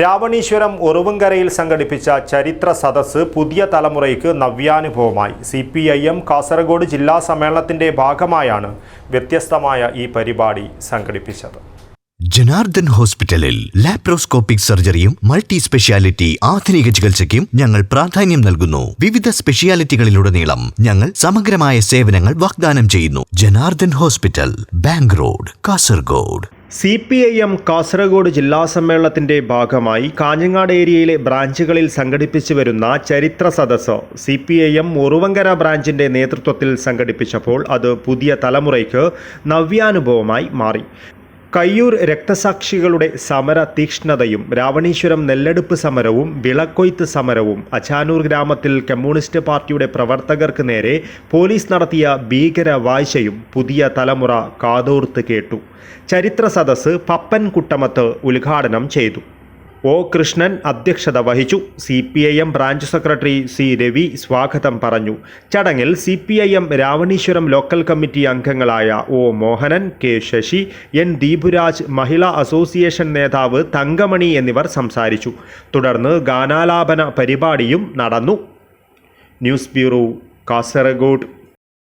രാവണീശ്വരം ഒറുവങ്കരയിൽ സംഘടിപ്പിച്ച ചരിത്ര സദസ്സ് പുതിയ തലമുറയ്ക്ക് നവ്യാനുഭവമായി. C P I M Kasaragod ജില്ലാ സമ്മേളനത്തിന്റെ ഭാഗമായാണ് വ്യത്യസ്തമായ ഈ പരിപാടി സംഘടിപ്പിച്ചത്. ജനാർദ്ദൻ ഹോസ്പിറ്റലിൽ ലാപ്രോസ്കോപ്പിക് സർജറിയും മൾട്ടി സ്പെഷ്യാലിറ്റി ആധുനിക ചികിത്സയ്ക്കും ഞങ്ങൾ പ്രാധാന്യം നൽകുന്നു. വിവിധ സ്പെഷ്യാലിറ്റികളിലുടനീളം ഞങ്ങൾ സമഗ്രമായ സേവനങ്ങൾ വാഗ്ദാനം ചെയ്യുന്നു. Janardhan hospital bank road Kasaragod. C P I M Kasaragod ജില്ലാ സമ്മേളനത്തിന്റെ ഭാഗമായി കാഞ്ഞങ്ങാട് ഏരിയയിലെ ബ്രാഞ്ചുകളിൽ സംഘടിപ്പിച്ചു വരുന്ന ചരിത്ര സദസ്സ് C P I M Uruvankara ബ്രാഞ്ചിന്റെ നേതൃത്വത്തിൽ സംഘടിപ്പിച്ചപ്പോൾ അത് പുതിയ തലമുറയ്ക്ക് നവ്യാനുഭവമായി മാറി. കയ്യൂർ രക്തസാക്ഷികളുടെ സമര തീക്ഷ്ണതയും രാവണീശ്വരം നെല്ലെടുപ്പ് സമരവും വിളക്കൊയ്ത്ത് സമരവും അച്ചാനൂർ ഗ്രാമത്തിൽ കമ്മ്യൂണിസ്റ്റ് പാർട്ടിയുടെ പ്രവർത്തകർക്ക് നേരെ പോലീസ് നടത്തിയ ഭീകര വാഴ്ചയും പുതിയ തലമുറ കാതോർത്ത് കേട്ടു. ചരിത്ര സദസ്സ് പപ്പൻ കുട്ടമത്ത് ഉദ്ഘാടനം ചെയ്തു. ഒ കൃഷ്ണൻ അധ്യക്ഷത വഹിച്ചു. C P I M branch secretary C Ravi സ്വാഗതം പറഞ്ഞു. ചടങ്ങിൽ C P I M Ravaneeswaram local committee അംഗങ്ങളായ O Mohanan K Sasi N Deepuraj Mahila association നേതാവ് തങ്കമണി എന്നിവർ സംസാരിച്ചു. തുടർന്ന് ഗാനാലാപന പരിപാടിയും നടന്നു. News bureau Kasaragod.